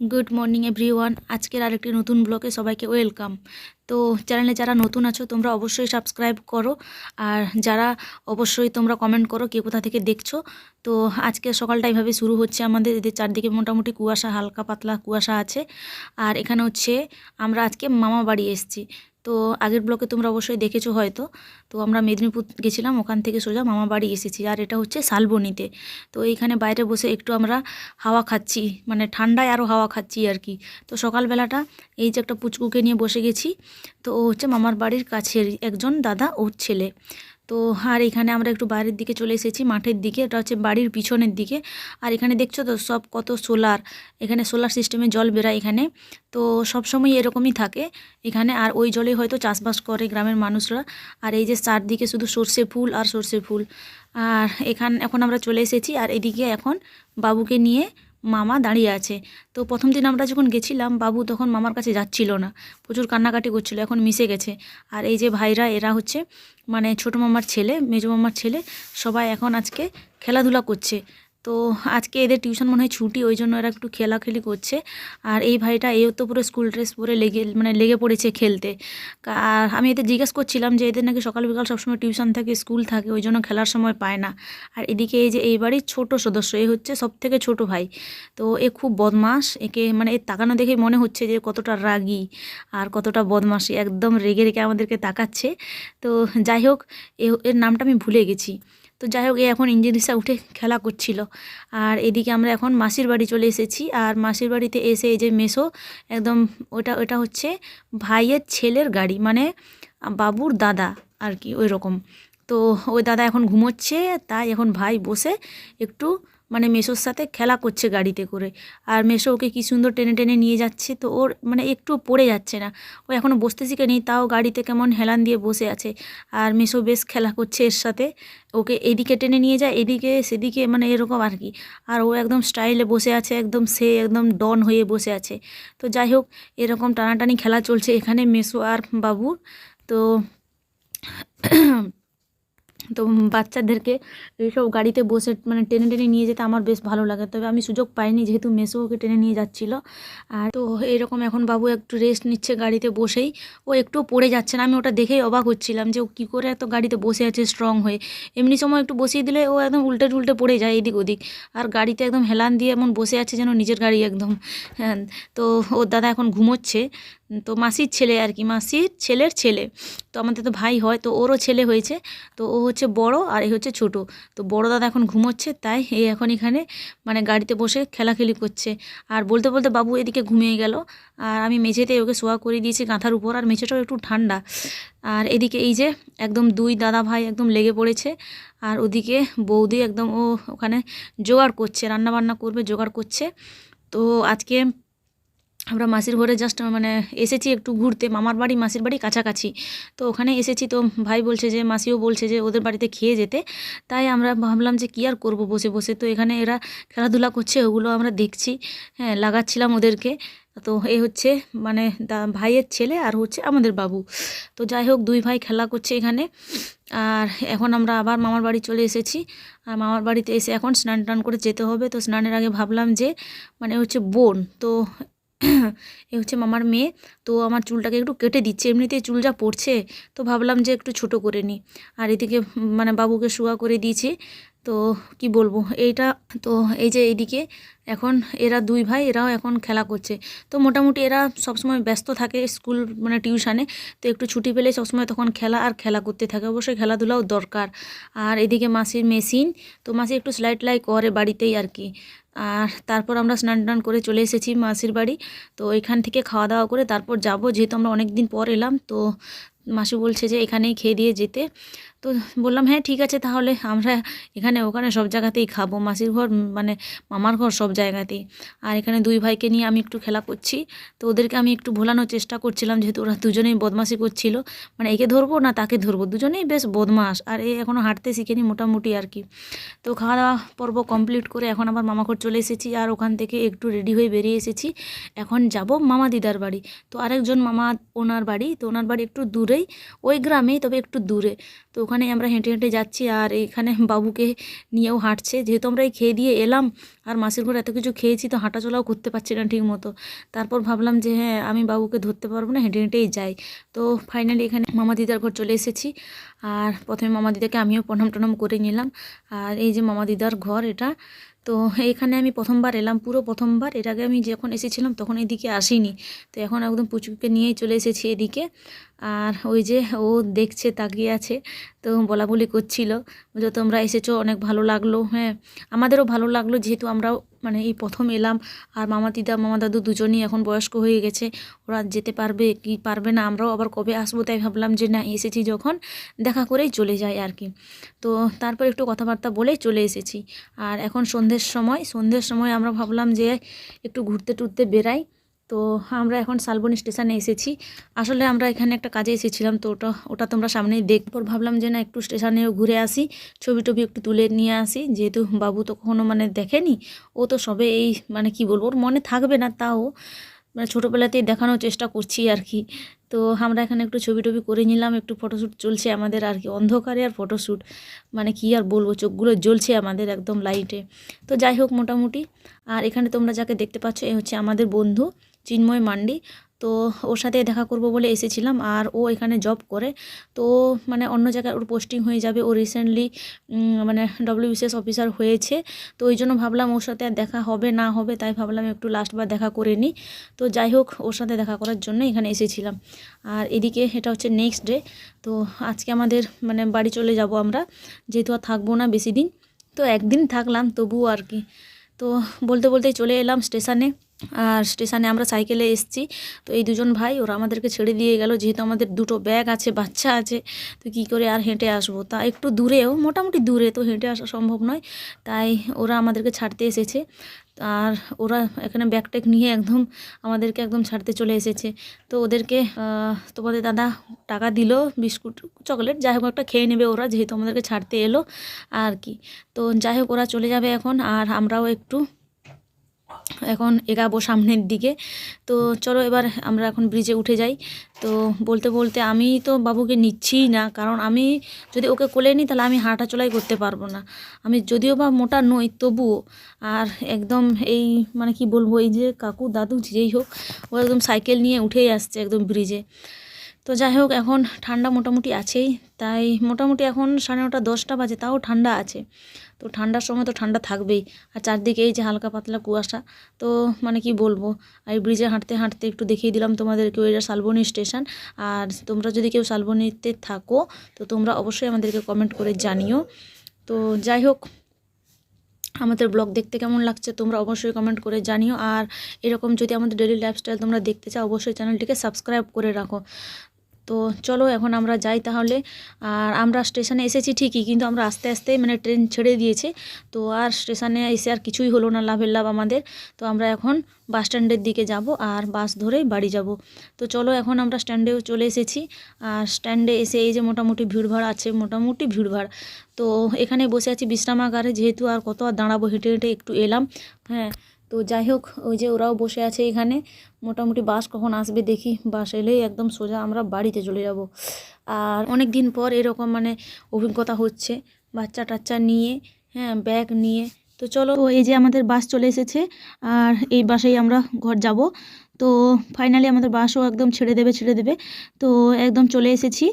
Good morning every one আজকের আরেকটি নতুন ব্লগে সবাইকে ওয়েলকাম তো চ্যানেলে যারা নতুন আছো, তোমরা অবশ্যই সাবস্ক্রাইব করো। আর যারা অবশ্যই তোমরা কমেন্ট করো কে কোথা থেকে দেখছ। তো আজকে সকালটা এইভাবে শুরু হচ্ছে আমাদের। এদের চারদিকে মোটামুটি কুয়াশা, হালকা পাতলা কুয়াশা আছে। আর এখানে হচ্ছে আমরা আজকে মামা বাড়ি এসেছি। তো আগের ব্লকে তোমরা অবশ্যই দেখেছ হয়তো। তো আমরা মেদিনীপুর গেছিলাম, ওখান থেকে সোজা মামা বাড়ি এসেছি, আর এটা হচ্ছে শালবনিতে। তো এইখানে বাইরে বসে একটু আমরা হাওয়া খাচ্ছি মানে ঠান্ডায় আরও হাওয়া খাচ্ছি আর কি। তো সকালবেলাটা এই যে একটা পুচকুকে নিয়ে বসে গেছি, তো ও হচ্ছে মামার বাড়ির কাছের একজন দাদা ওর ছেলে। তো আর এখানে আমরা একটু বাইরের দিকে চলে এসেছি, মাঠের দিকে। এটা হচ্ছে বাড়ির পিছনের দিকে। আর এখানে দেখছ তো সব কত সোলার। এখানে সোলার সিস্টেমে জল বেরায় এখানে। তো সব সময় এরকমই থাকে এখানে। আর ওই জলে হয়তো চাষবাস করে গ্রামের মানুষরা। আর এই যে চারদিকে শুধু সর্ষে ফুল আর সর্ষে ফুল। আর এখান, এখন আমরা চলে এসেছি। আর এদিকে এখন বাবুকে নিয়ে মামা দাঁড়িয়ে আছে। তো প্রথম দিন আমরা যখন গেছিলাম, বাবু তখন মামার কাছে যাচ্ছিল না। প্রচুর কান্নাকাটি করছিল, এখন মিশে গেছে। আর এই যে ভাইরা, এরা হচ্ছে মানে ছোট মামার ছেলে, মেজো মামার ছেলে, সবাই এখন আজকে খেলাধুলা করছে। তো আজকে এদের টিউশন মনে হয় ছুটি, ওই জন্য এরা একটু খেলাখেলি করছে। আর এই ভাইটা এও তো পুরো স্কুল ড্রেস পরে লেগে মানে লেগে পড়েছে খেলতে। আর আমি এদের জিজ্ঞেস করছিলাম যে এদের নাকি সকাল বিকাল সবসময় টিউশন থাকে, স্কুল থাকে, ওই জন্য খেলার সময় পায় না। আর এদিকে এই যে এই বাড়ির ছোট সদস্য, এ হচ্ছে সব থেকে ছোটো ভাই। তো এ খুব বদমাস একে মানে এর তাকানো দেখে মনে হচ্ছে যে কতটা রাগী আর কতটা বদমাসি একদম রেগে রেগে আমাদেরকে তাকাচ্ছে। তো যাই হোক এর নামটা আমি ভুলে গেছি। তো যাই হোক, এ এখন ইঞ্জিন রিক্সা উঠে খেলা করছিল। আর এদিকে আমরা এখন মাসির বাড়ি চলে এসেছি। আর মাসির বাড়িতে এসে এই যে মেসো, একদম ওটা ওটা হচ্ছে ভাইয়ের ছেলের গাড়ি মানে বাবুর দাদা আর কি ওই রকম তো ওই দাদা এখন ঘুমোচ্ছে, তাই এখন ভাই বসে একটু মানে মেসোর সাথে খেলা করছে গাড়িতে করে। আর মেসো ওকে কী সুন্দর টেনে টেনে নিয়ে যাচ্ছে, তো ওর মানে একটু পড়ে যাচ্ছে না। ও এখনও বসতে শিখেনি তাও গাড়িতে কেমন হেলান দিয়ে বসে আছে। আর মেসো বেশ খেলা করছে এর সাথে। ওকে এদিকে টেনে নিয়ে যায়, এদিকে সেদিকে মানে এরকম আর কি। আর ও একদম স্টাইলে বসে আছে, একদম সে একদম ডন হয়ে বসে আছে। তো যাই হোক, এরকম টানাটানি খেলা চলছে এখানে মেসো আর বাবুর। তো তো বাচ্চাদেরকে এইসব গাড়িতে বসে মানে টেনে টেনে নিয়ে যেতে আমার বেশ ভালো লাগে। তবে আমি সুযোগ পাইনি যেহেতু মেসো ওকে টেনে নিয়ে যাচ্ছিল। আর তো এরকম এখন বাবু একটু রেস্ট নিচ্ছে গাড়িতে বসেই। ও একটু পড়ে যাচ্ছে না। আমি ওটা দেখেই অবাক হচ্ছিলাম যে ও কী করে এত গাড়িতে বসে আছে স্ট্রং হয়ে। এমনি সময় একটু বসিয়ে দিলে ও একদম উল্টে টুল্টে পড়ে যায় এদিক ওদিক। আর গাড়িতে একদম হেলান দিয়ে এমন বসে আছে যেন নিজের গাড়ি একদম। হ্যাঁ তো ওর দাদা এখন ঘুমোচ্ছে। তো মাসির ছেলে আর কি, মাসির ছেলের ছেলে। তো আমাদের তো ভাই হয়, তো ওরও ছেলে হয়েছে। তো ও হচ্ছে বড় আর এই হচ্ছে ছোট। তো বড় দাদা এখন ঘুমোচ্ছে, তাই এই এখন এখানে মানে গাড়িতে বসে খেলাখেলি করছে। আর বলতে বলতে বাবু এদিকে ঘুমিয়ে গেল। আর আমি মেঝেতে ওকে শোয়া করে দিয়েছি কাঁথার উপর, আর মেঝেটাও একটু ঠান্ডা। আর এদিকে এই যে একদম দুই দাদা ভাই একদম লেগে পড়েছে। আর ওদিকে বৌদি একদম ও ওখানে জোগাড় করছে রান্না বান্না করবে, জোগাড় করছে। তো আজকে আমরা মাসির ঘরে জাস্ট মানে এসেছি একটু ঘুরতে। মামার বাড়ি, মাসির বাড়ি কাছাকাছি। তো ওখানে এসেছি তো ভাই বলছে যে, মাসিও বলছে যে, ওদের বাড়িতে খেয়ে যেতে। তাই আমরা ভাবলাম যে, কী আর করব বসে বসে? তো এখানে এরা খেলাধুলা করছে, ওগুলো আমরা দেখছি। হ্যাঁ লাগাচ্ছিলাম ওদেরকে। তো এ হচ্ছে মানে ভাইয়ের ছেলে আর হচ্ছে আমাদের বাবু। তো যাই হোক, দুই ভাই খেলা করছে এখানে। আর এখন আমরা আবার মামার বাড়ি চলে এসেছি। আর মামার বাড়িতে এসে এখন স্নান টান করে যেতে হবে। তো স্নানের আগে ভাবলাম যে মানে হচ্ছে বোন। তো এ হচ্ছে মামার মেয়ে, তো আমার চুলটাকে একটু কেটে দিচ্ছে, এমনিতেই চুল যা পড়ছে, তো ভাবলাম যে একটু ছোট করে নিই। আর এদিকে মানে বাবুকে শোয়া করে দিয়েছি, তো কি বলব, এইটা, তো এই যে এইদিকে, এখন এরা দুই ভাই, এরাও এখন খেলা করছে। তো মোটামুটি এরা সবসময় ব্যস্ত থাকে স্কুল মানে টিউশানে, তো একটু ছুটি পেলে সবসময় তখন খেলা আর খেলা করতে থাকে। অবশ্যই খেলাধুলাও দরকার। আর এদিকে মাসির মেশিন, তো মাসি একটু সেলাই টেলাই করে বাড়িতেই আর কি। আর তারপর আমরা স্নান টান করে চলে এসেছি মাসির বাড়ি। তো এখান থেকে খাওয়া দাওয়া করে তারপর যাব, যেহেতু আমরা অনেক দিন পর এলাম। তো মাসি বলছে যে এখানেই খেয়ে দিয়ে যেতে। তো বললাম হ্যাঁ ঠিক আছে, তাহলে আমরা এখানে, ওখানে সব জায়গাতেই খাব। মাসির ঘর মানে মামার ঘর সব জায়গাতেই। আর এখানে দুই ভাইকে নিয়ে আমি একটু খেলা করছি। তো ওদেরকে আমি একটু ভোলানোর চেষ্টা করছিলাম, যেহেতু ওরা দুজনেই বদমাশি করছিল। মানে একে ধরবো না তাকে ধরবো? দুজনেই বেশ বদমাস আর এ এখনও হাঁটতে শিখেনি মোটামুটি আর কি। তো খাওয়া দাওয়া পর্ব কমপ্লিট করে এখন আবার মামাঘর চলে এসেছি, আর ওখান থেকে একটু রেডি হয়ে বেরিয়ে এসেছি। এখন যাব মামা দিদার বাড়ি। তো আরেকজন মামা ওনার বাড়ি, তো ওনার বাড়ি একটু দূরেই, ওই গ্রামেই, তবে একটু দূরে। তো ওখানে আমরা হেঁটে হেঁটে যাচ্ছি আর এখানে বাবুকে নিয়েও হাঁটছে। যেহেতু আমরা এই খেয়ে দিয়ে এলাম আর মাসির ঘরে এত কিছু খেয়েছি তো হাঁটাচলাও করতে পারছি না ঠিক মতো তারপর ভাবলাম যে হ্যাঁ আমি বাবুকে ধরতে পারব না, হেঁটে হেঁটেই যাই। তো ফাইনালি এখানে মামা দিদার ঘর চলে এসেছি আর প্রথমে মামা দিদাকে আমিও প্রণাম টনাম করে নিলাম। আর এই যে মামা দিদার ঘর এটা তো এখানে আমি প্রথমবার এলাম, পুরো প্রথমবার। এর আগে আমি যখন এসেছিলাম তখন এদিকে আসিনি। তো এখন একদম পুচুকে নিয়েই চলে এসেছি এদিকে। আর ওই যে ও দেখছে, তাকিয়ে আছে, তো বলা বলি করছিল। যে তোমরা এসেছ, অনেক ভালো লাগল। হ্যাঁ আমাদেরও ভালো লাগল, যেহেতু আমরাও মানে এই প্রথম এলাম, আর মামা দিদা, মামা দাদু দুজনেই এখন বয়স্ক হয়ে গেছে, ওরা যেতে পারবে কি পারবে না, আমরাও আবার কবে আসব তাই ভাবলাম যে না, এসেছি যখন দেখা করেই চলে যাই আর কি। তো তারপর একটু কথাবার্তা বলে চলে এসেছি। আর এখন সন্ধ্যের সময় সন্ধ্যের সময় আমরা ভাবলাম যে একটু ঘুরতে টুরতে বেরাই তো আমরা এখন শালবনী স্টেশনে এসেছি। আসলে আমরা এখানে একটা কাজে এসেছিলাম, তো ওটা ওটা তোমরা সামনেই দেখব। ভাবলাম যে না, একটু স্টেশনেও ঘুরে আসি ছবি টবি একটু তুলে নিয়ে আসি। যেহেতু বাবু তো কখনো মানে দেখেনি, ও তো সবে এই মানে কি বলব, ওর মনে থাকবে না তাও। মানে ছোটোবেলাতেই দেখানোর চেষ্টা করছি আর কি। তো আমরা এখানে একটু ছবি টবি করে নিলাম, একটু ফটোশ্যুট চলছে আমাদের আর কি, অন্ধকারে আর ফটোশ্যুট। মানে কি আর বলব, চোখগুলো জ্বলছে আমাদের একদম লাইটে। তো যাই হোক, মোটামুটি। আর এখানে তোমরা যাকে দেখতে পাচ্ছ, এ হচ্ছে আমাদের বন্ধু। চিন্ময় মান্ডি। তো ওর সাথে দেখা করব বলে এসেছিলাম আর ও এখানে জব করে। তো মানে অন্য জায়গায় ওর পোস্টিং হয়ে যাবে। ও রিসেন্টলি মানে ডব্লিউবিসিএস অফিসার হয়েছে। তো ওই জন্য ভাবলাম ওর সাথে আর দেখা হবে না হবে, তাই ভাবলাম একটু লাস্টবার দেখা করে নিই। তো যাই হোক, ওর সাথে দেখা করার জন্য এখানে এসেছিলাম। আর এদিকে এটা হচ্ছে নেক্সট ডে তো আজকে আমাদের মানে বাড়ি চলে যাব আমরা। যেহেতু আর থাকব না বেশি দিন। তো একদিন থাকলাম, তবুও আর কি। তো বলতে বলতেই চলে এলাম স্টেশনে আর স্টেশনে আমরা সাইকেলে এসেছি। তো এই দুজন ভাই, ওরা আমাদেরকে ছেড়ে দিয়ে গেল। যেহেতু আমাদের দুটো ব্যাগ আছে, বাচ্চা আছে, তো কী করে আর হেঁটে আসব? তা একটু দূরেও, মোটামুটি দূরে তো হেঁটে আসা সম্ভব নয়। তাই ওরা আমাদেরকে ছাড়তে এসেছে। আর ওরা এখানে ব্যাগ ট্যাগ নিয়ে একদম আমাদেরকে একদম ছাড়তে চলে এসেছে। তো ওদেরকে তোমাদের দাদা টাকা দিল, বিস্কুট, চকলেট, যাই হোক একটা খেয়ে নেবে ওরা, যেহেতু আমাদেরকে ছাড়তে এলো। আর কি। তো যাই হোক, ওরা চলে যাবে এখন। আর আমরাও একটু এখন এগাবো সামনের দিকে। তো চলো এবার আমরা এখন ব্রিজে উঠে যাই। তো বলতে বলতে আমি তো বাবুকে নিচ্ছিই না, কারণ আমি যদি ওকে কোলে নিই তাহলে আমি হাঁটা চলাই করতে পারব না। আমি যদিও বা মোটা নই, তবুও আর একদম এই মানে কি বলব, এই যে কাকু, দাদু যেই হোক, ও একদম সাইকেল নিয়ে উঠেই আসছে একদম ব্রিজে তো যাই হোক, এখন ঠান্ডা মোটামুটি আছেই। তাই মোটামুটি এখন সাড়ে নটা দশটা বাজে, তাও ঠান্ডা আছে। তো ঠান্ডার সময় তো ঠান্ডা থাকবেই। আর চারদিকে এই যে হালকা পাতলা কুয়াশা, তো মানে কি বলব? আর ব্রিজে হাঁটতে হাঁটতে একটু দেখিয়ে দিলাম তোমাদেরকে ওইটা শালবনী স্টেশন আর তোমরা যদি কেউ শালবনীতে থাকো, তো তোমরা অবশ্যই আমাদেরকে কমেন্ট করে জানিও। তো যাই হোক, আমাদের ব্লগ দেখতে কেমন লাগছে তোমরা অবশ্যই কমেন্ট করে জানিও। আর এরকম যদি আমাদের ডেলি লাইফস্টাইল তোমরা দেখতে চাও, অবশ্যই চ্যানেলটিকে সাবস্ক্রাইব করে রাখো। তো চলো এখন আমরা যাই তাহলে। আর আমরা স্টেশনে এসেছি ঠিকই, কিন্তু আমরা আস্তে আস্তে মানে ট্রেন ছেড়ে দিয়েছে। তো আর স্টেশনে এসে আর কিছুই হলো না লাভের লাভ আমাদের। তো আমরা এখন বাস স্ট্যান্ডের দিকে যাব আর বাস ধরেই বাড়ি যাব। তো চলো এখন আমরা স্ট্যান্ডেও চলে এসেছি। আর স্ট্যান্ডে এসে এই যে মোটামুটি ভিড়ভাড় আছে, মোটামুটি ভিড়ভাড়। তো এখানে বসে আছি বিশ্রামাগারে, যেহেতু আর কত আর দাঁড়াবো হেঁটে হেঁটে একটু এলাম। হ্যাঁ তো যাই হোক ওই যে ওরাও বসে আছে এখানে। মোটামুটি বাস কখন আসবে দেখি। বাস এলেই একদম সোজা আমরা বাড়িতে চলে যাব। আর অনেক দিন পর এরকম মানে অভিজ্ঞতা হচ্ছে, বাচ্চা টাচ্চা নিয়ে হ্যাঁ ব্যাগ নিয়ে। তো চলো এই যে আমাদের বাস চলে এসেছে, আর এই বাসেই আমরা ঘর যাব। তো ফাইনালি আমাদের বাসও একদম ছেড়ে দেবে ছেড়ে দেবে। তো একদম চলে এসেছি।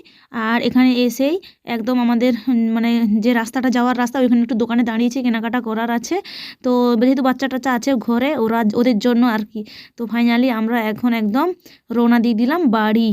আর এখানে এসেই একদম আমাদের মানে যে রাস্তাটা যাওয়ার রাস্তা, ওইখানে একটু দোকানে দাঁড়িয়েছি, কেনাকাটা করার আছে। তো যেহেতু বাচ্চা টাচ্চা আছে ঘরে, ওরা, ওদের জন্য আর কি। তো ফাইনালি আমরা এখন একদম রওনা দিয়ে দিলাম বাড়ি।